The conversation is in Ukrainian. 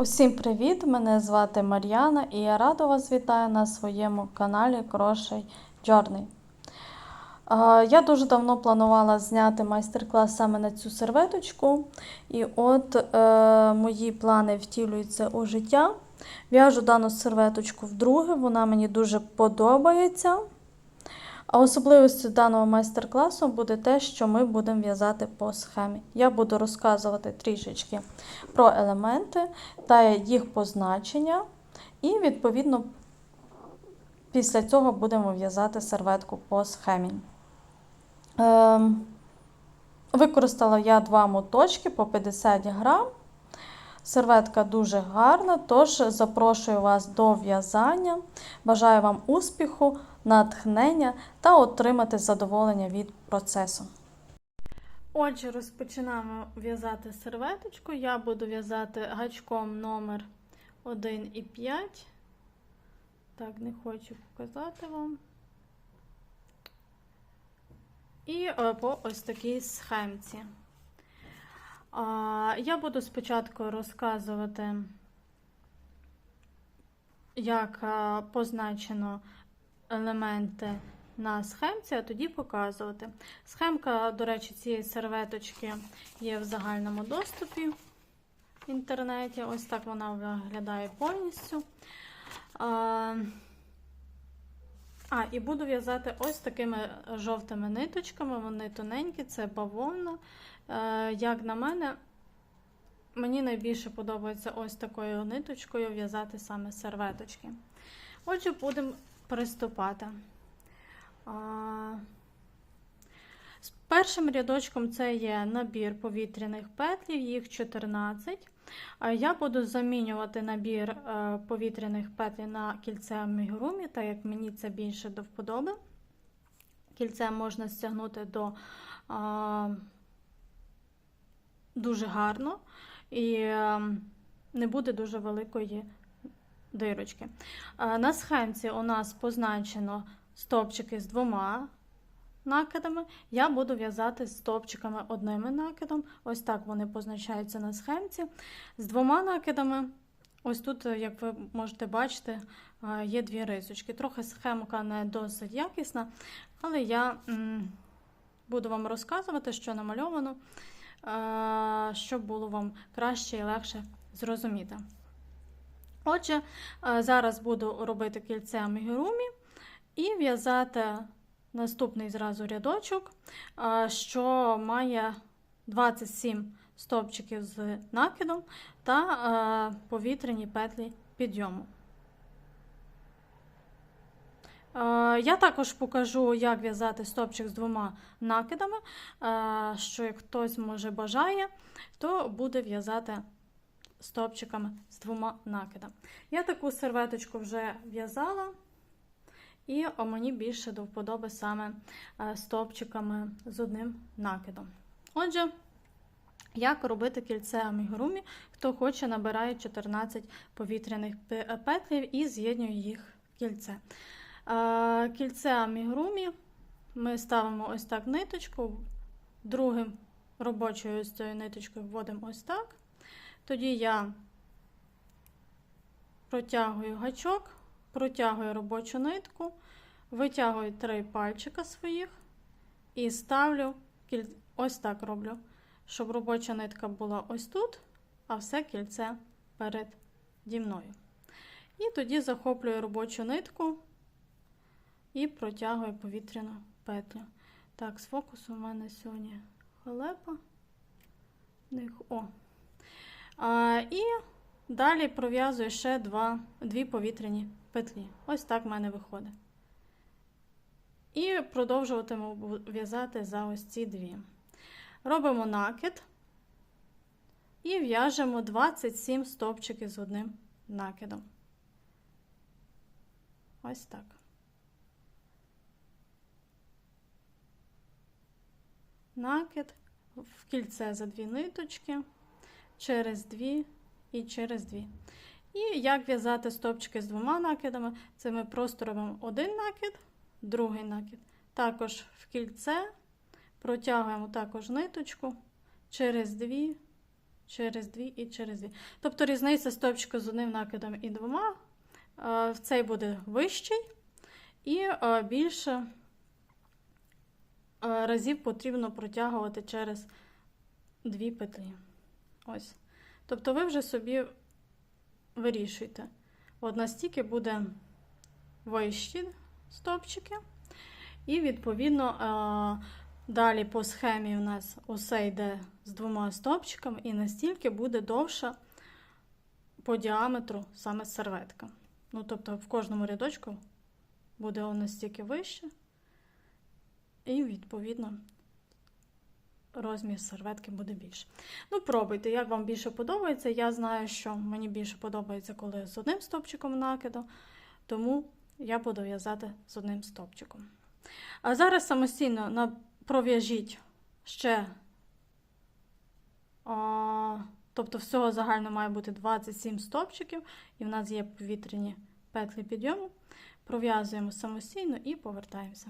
Усім привіт! Мене звати Мар'яна і я рада вас вітаю на своєму каналі Крошей Journey. Я дуже давно планувала зняти майстер-клас саме на цю серветочку. І от е, мої плани втілюються у життя. В'яжу дану серветочку вдруге, вона мені дуже подобається. А особливістю даного майстер-класу буде те, що ми будемо в'язати по схемі. Я буду розказувати трішечки про елементи та їх позначення, і, відповідно, після цього будемо в'язати серветку по схемі. Ем, використала я два моточки по 50 грам. Серветка дуже гарна, тож запрошую вас до в'язання. Бажаю вам успіху, натхнення та отримати задоволення від процесу. Отже, розпочинаємо в'язати серветочку. Я буду в'язати гачком номер 1 і 5. Так, не хочу показати вам. І е, по ось такій схемці. Я буду спочатку розказувати, як позначено елементи на схемці, а тоді показувати. Схемка, до речі, цієї серветочки є в загальному доступі в інтернеті. Ось так вона виглядає повністю. А, і буду в'язати ось такими жовтими ниточками, вони тоненькі, це бавовна. Е, як на мене, мені найбільше подобається ось такою ниточкою в'язати саме серветочки. Отже, будемо приступати. З першим рядочком це є набір повітряних петлів, їх 14. Я буду замінювати набір е, повітряних петлів на кільце амігурумі, так як мені це більше до вподоби. Кільце можна стягнути до дуже гарно і ем, не буде дуже великої дирочки. На схемці у нас позначено стовпчики з двома накидами. Я буду в'язати з стовпчиками одним накидом. Ось так вони позначаються на схемці. З двома накидами. Ось тут, як ви можете бачити, є дві рисочки. Трохи схемка не досить якісна, але я буду вам розказувати, що намальовано щоб було вам краще і легше зрозуміти. Отже, зараз буду робити кільце амігурумі і в'язати наступний зразу рядочок, що має 27 стовпчиків з накидом та повітряні петлі підйому. Е, я також покажу, як в'язати стопчик з двома накидами, е, що як хтось може бажає, то буде в'язати стопчиками з двома накидами. Я таку серветочку вже в'язала, і мені більше до вподоби саме е, стопчиками з одним накидом. Отже, як робити кільце амігурумі, хто хоче, набирає 14 повітряних петлів і з'єднує їх в кільце. Кільце амігрумі ми ставимо ось так ниточку, другим робочою ось цією ниточкою вводимо ось так. Тоді я протягую гачок, протягую робочу нитку, витягую три пальчика своїх і ставлю ось так роблю, щоб робоча нитка була ось тут, а все кільце перед мною. І тоді захоплюю робочу нитку і протягую повітряну петлю. Так, з фокусу в мене сьогодні халепа. О. І далі пров'язую ще два, дві повітряні петлі. Ось так в мене виходить. І продовжуватиму в'язати за ось ці дві. Робимо накид і в'яжемо 27 стовпчиків з одним накидом. Ось так. накид в кільце за дві ниточки, через дві і через дві. І як в'язати стопчики з двома накидами, це ми просто робимо один накид, другий накид. Також в кільце протягуємо також ниточку через дві через дві і через дві. Тобто різниця стовпчика з одним накидом і двома. е, цей буде вищий, і е, більше е, разів потрібно протягувати через дві петлі. Ось. Тобто ви вже собі вирішуєте. От настільки буде вищі стовпчики, і відповідно е, далі по схемі у нас усе йде з двома стовпчиками, і настільки буде довша по діаметру саме серветка. Ну, тобто в кожному рядочку буде настільки вище, і відповідно розмір серветки буде більше. Ну, пробуйте, як вам більше подобається. Я знаю, що мені більше подобається, коли з одним стовпчиком накиду, тому я буду в'язати з одним стовпчиком. А зараз самостійно пров'яжіть ще. А, тобто, всього загально має бути 27 стовпчиків, і в нас є повітряні петлі підйому. Пров'язуємо самостійно і повертаємося.